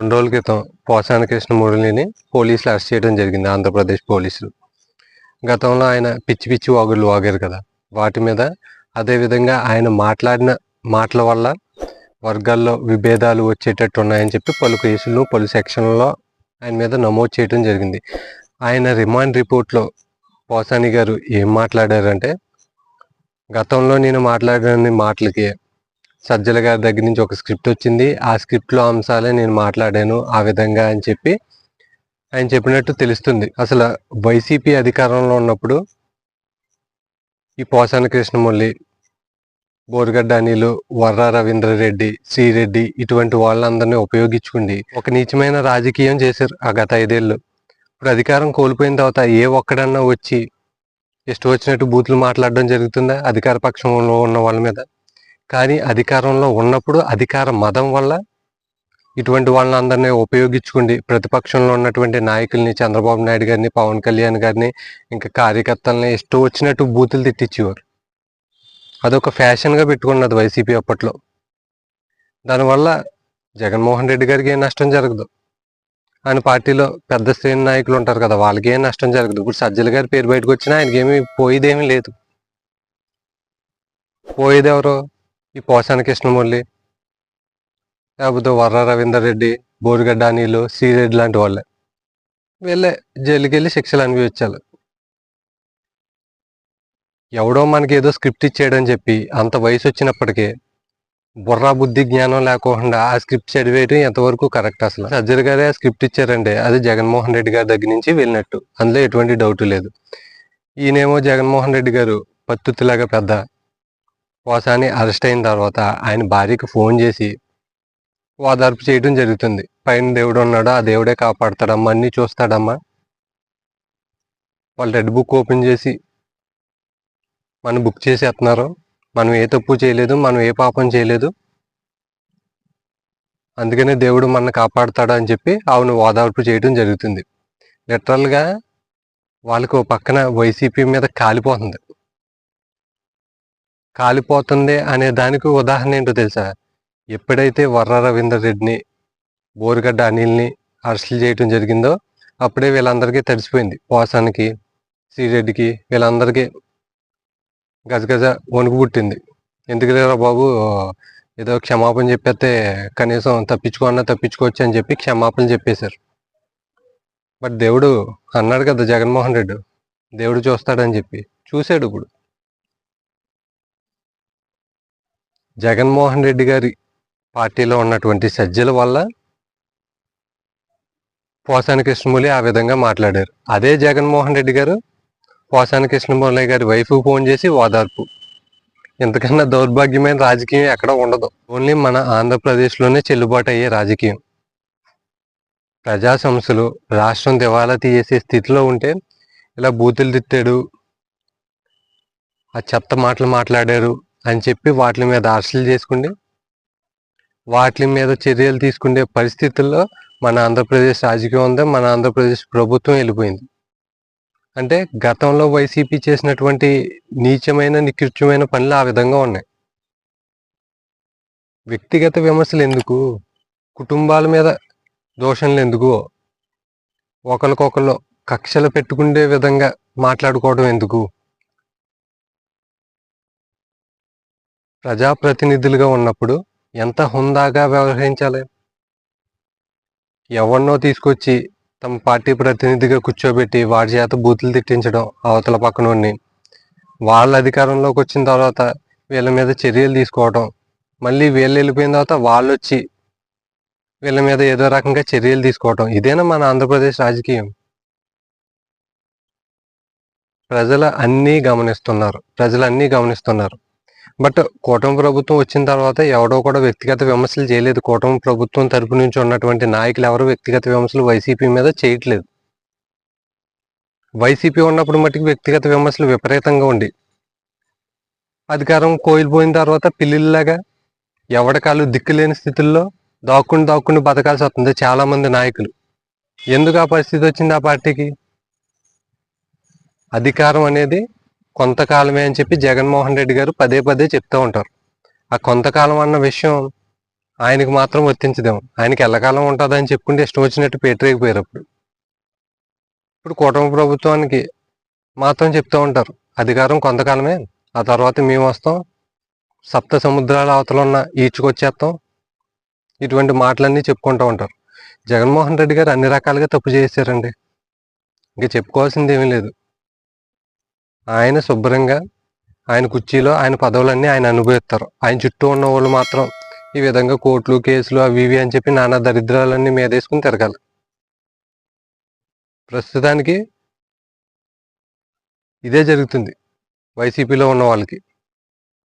రెండు రోజుల క్రితం పోసాని కృష్ణ మురళిని పోలీసులు అరెస్ట్ చేయడం జరిగింది ఆంధ్రప్రదేశ్ పోలీసులు. గతంలో ఆయన పిచ్చి పిచ్చి వాగులు వాగారు కదా. వాటి మీద అదేవిధంగా ఆయన మాట్లాడిన మాటల వల్ల వర్గాల్లో విభేదాలు వచ్చేటట్టు ఉన్నాయని చెప్పి పలు కేసులను పలు సెక్షన్లలో ఆయన మీద నమోదు చేయడం జరిగింది. ఆయన రిమాండ్ రిపోర్ట్లో పోసాని గారు ఏం మాట్లాడారంటే గతంలో నేను మాట్లాడిన మాటలకి సజ్జల గారి దగ్గర నుంచి ఒక స్క్రిప్ట్ వచ్చింది. ఆ స్క్రిప్ట్లో అంశాలే నేను మాట్లాడాను ఆ విధంగా అని చెప్పి ఆయన చెప్పినట్టు తెలుస్తుంది. అసలు వైసీపీ అధికారంలో ఉన్నప్పుడు ఈ పోసాన కృష్ణమురళి బోరుగడ్డ అనిలు వర్ర రవీంద్రరెడ్డి శ్రీరెడ్డి ఇటువంటి వాళ్ళందరినీ ఉపయోగించుకుండి ఒక నీచమైన రాజకీయం చేశారు ఆ గత ఐదేళ్ళు. ఇప్పుడు అధికారం కోల్పోయిన తర్వాత ఏ ఒక్కడన్నా వచ్చి ఇష్టం వచ్చినట్టు బూతులు మాట్లాడడం జరుగుతుందా అధికార పక్షంలో ఉన్న వాళ్ళ మీద? కానీ అధికారంలో ఉన్నప్పుడు అధికార మదం వల్ల ఇటువంటి వాళ్ళని అందరినీ ఉపయోగించుకుండి ప్రతిపక్షంలో ఉన్నటువంటి నాయకుల్ని చంద్రబాబు నాయుడు గారిని పవన్ కళ్యాణ్ గారిని ఇంకా కార్యకర్తలని ఇష్టం వచ్చినట్టు బూతులు తిట్టించేవారు. అదొక ఫ్యాషన్గా పెట్టుకున్నది వైసీపీ అప్పట్లో. దానివల్ల జగన్మోహన్ రెడ్డి గారికి ఏం నష్టం జరగదు. ఆయన పార్టీలో పెద్ద శ్రేణి నాయకులు ఉంటారు కదా వాళ్ళకి ఏం నష్టం జరగదు. ఇప్పుడు సజ్జల గారి పేరు బయటకు వచ్చినా ఆయనకి పోయేదేమీ లేదు. పోయేది ఈ పోసాని కృష్ణమురళి లేకపోతే వర్ర రవీందర్ రెడ్డి బోరుగడ్డ అనిలు సిరెడ్డి లాంటి వాళ్ళే. వీళ్ళే జైలుకి వెళ్ళి శిక్షలు అనుభవించాలి. ఎవడో మనకి ఏదో స్క్రిప్ట్ ఇచ్చాడని చెప్పి అంత వయసు వచ్చినప్పటికీ బుర్రా బుద్ధి జ్ఞానం లేకుండా ఆ స్క్రిప్ట్ చదివేయడం ఎంతవరకు కరెక్ట్ అసలు? సజ్జర్ గారే ఆ స్క్రిప్ట్ ఇచ్చారంటే అది జగన్మోహన్ రెడ్డి గారి దగ్గర నుంచి వెళ్ళినట్టు. అందులో ఎటువంటి డౌట్ లేదు. ఈయనేమో జగన్మోహన్ రెడ్డి గారు పత్తులాగా పెద్ద కోసాని అరెస్ట్ అయిన తర్వాత ఆయన భార్యకి ఫోన్ చేసి ఓదార్పు చేయడం జరుగుతుంది. పైన దేవుడు ఉన్నాడు? ఆ దేవుడే కాపాడతాడమ్మా? అన్నీ చూస్తాడమ్మా? వాళ్ళు రెడ్ బుక్ ఓపెన్ చేసి మనం బుక్ చేసేస్తున్నారు. మనం ఏ తప్పు చేయలేదు మనం ఏ పాపం చేయలేదు. అందుకనే దేవుడు మన కాపాడుతాడు? అని చెప్పి ఆవును ఓదార్పు చేయడం జరుగుతుంది. లిటరల్గా వాళ్ళకు పక్కన వైసీపీ మీద కాలిపోతుంది. కాలిపోతుంది అనే దానికి ఉదాహరణ ఏంటో తెలుసా? ఎప్పుడైతే వర్ర రవీందర్ రెడ్డిని బోరుగడ్డ అనిల్ని అరెస్టులు చేయటం జరిగిందో అప్పుడే వీళ్ళందరికీ తడిసిపోయింది. పోసానికి శ్రీరెడ్డికి వీళ్ళందరికీ గజగజ వణుకు పుట్టింది. ఎందుకు బాబు? ఏదో క్షమాపణ చెప్పేస్తే కనీసం తప్పించుకోన్నా తప్పించుకోవచ్చు అని చెప్పి క్షమాపణ చెప్పేశారు. బట్ దేవుడు అన్నాడు కదా జగన్మోహన్ రెడ్డి దేవుడు చూస్తాడని చెప్పి. చూశాడు ఇప్పుడు. జగన్మోహన్ రెడ్డి గారి పార్టీలో ఉన్నటువంటి సజ్జల వల్ల పోసాని కృష్ణమూలి ఆ విధంగా మాట్లాడారు. అదే జగన్మోహన్ రెడ్డి గారు పోసాని కృష్ణమూలి గారి వైఫ్ ఫోన్ చేసి ఓదార్పు. ఇంతకన్నా దౌర్భాగ్యమైన రాజకీయం ఎక్కడ ఉండదు. ఓన్లీ మన ఆంధ్రప్రదేశ్లోనే చెల్లుబాటు అయ్యే రాజకీయం. ప్రజా సమస్యలు రాష్ట్రం దివాలా తీసే స్థితిలో ఉంటే ఇలా బూతులు తిట్టాడు ఆ చెత్త మాటలు మాట్లాడారు అని చెప్పి వాటి మీద అరెస్టులు చేసుకుండి వాటి మీద చర్యలు తీసుకునే పరిస్థితుల్లో మన ఆంధ్రప్రదేశ్ రాజకీయం ఉంది మన ఆంధ్రప్రదేశ్ ప్రభుత్వం వెళ్ళిపోయింది. అంటే గతంలో వైసీపీ చేసినటువంటి నీచమైన నికృత్యమైన పనులు ఆ విధంగా ఉన్నాయి. వ్యక్తిగత విమర్శలు ఎందుకు? కుటుంబాల మీద దోషణలు ఎందుకు? ఒకరికొకరు కక్షలు పెట్టుకునే విధంగా మాట్లాడుకోవడం ఎందుకు? ప్రజాప్రతినిధులుగా ఉన్నప్పుడు ఎంత హుందాగా వ్యవహరించాలి? ఎవరినో తీసుకొచ్చి తమ పార్టీ ప్రతినిధిగా కూర్చోబెట్టి వాడి చేత బూతులు తిట్టించడం అవతల పక్కనోడిని వాళ్ళ అధికారంలోకి వచ్చిన తర్వాత వీళ్ళ మీద చర్యలు తీసుకోవడం మళ్ళీ వీళ్ళు వెళ్ళిపోయిన తర్వాత వాళ్ళు వచ్చి వీళ్ళ మీద ఏదో రకంగా చర్యలు తీసుకోవటం ఇదేనా మన ఆంధ్రప్రదేశ్ రాజకీయం? ప్రజలు అన్నీ గమనిస్తున్నారు. ప్రజలు అన్నీ గమనిస్తున్నారు. బట్ కూటమి ప్రభుత్వం వచ్చిన తర్వాత ఎవడో కూడా వ్యక్తిగత విమర్శలు చేయలేదు. కూటమి ప్రభుత్వం తరపు నుంచి ఉన్నటువంటి నాయకులు ఎవరు వ్యక్తిగత విమర్శలు వైసీపీ మీద చేయట్లేదు. వైసీపీ ఉన్నప్పుడు మట్టుకు వ్యక్తిగత విమర్శలు విపరీతంగా ఉండి అధికారం కోల్పోయిన తర్వాత పిల్లిలాగా ఎవడకాలు దిక్కులేని స్థితుల్లో దాక్కుని దాక్కుని బతకాల్సి వస్తుంది చాలామంది నాయకులు. ఎందుకు ఆ పరిస్థితి వచ్చింది ఆ పార్టీకి? అధికారం అనేది కొంతకాలమే అని చెప్పి జగన్మోహన్ రెడ్డి గారు పదే పదే చెప్తూ ఉంటారు. ఆ కొంతకాలం అన్న విషయం ఆయనకి మాత్రం వర్తించదేమో. ఆయనకి ఎల్లకాలం ఉంటుందని చెప్పుకుంటే ఇష్టం వచ్చినట్టు పేటరేగిపోయారు అప్పుడు. ఇప్పుడు కూటమి ప్రభుత్వానికి మాత్రం చెప్తూ ఉంటారు. అధికారం కొంతకాలమే ఆ తర్వాత మేము వస్తాం సప్త సముద్రాల అవతల ఉన్న ఈడ్చుకొచ్చేస్తాం ఇటువంటి మాటలన్నీ చెప్పుకుంటూ ఉంటారు. జగన్మోహన్ రెడ్డి గారు అన్ని రకాలుగా తప్పు చేశారండి. ఇంకా చెప్పుకోవాల్సింది ఏమీ లేదు. ఆయన శుభ్రంగా ఆయన కుర్చీలో ఆయన పదవులన్నీ ఆయన అనుభవిస్తారు. ఆయన చుట్టూ ఉన్న వాళ్ళు మాత్రం ఈ విధంగా కోర్టులు కేసులు అవి ఇవి అని చెప్పి నానా దరిద్రాలన్నీ మీదేసుకుని తిరగాలి. ప్రస్తుతానికి ఇదే జరుగుతుంది. వైసీపీలో ఉన్న వాళ్ళకి.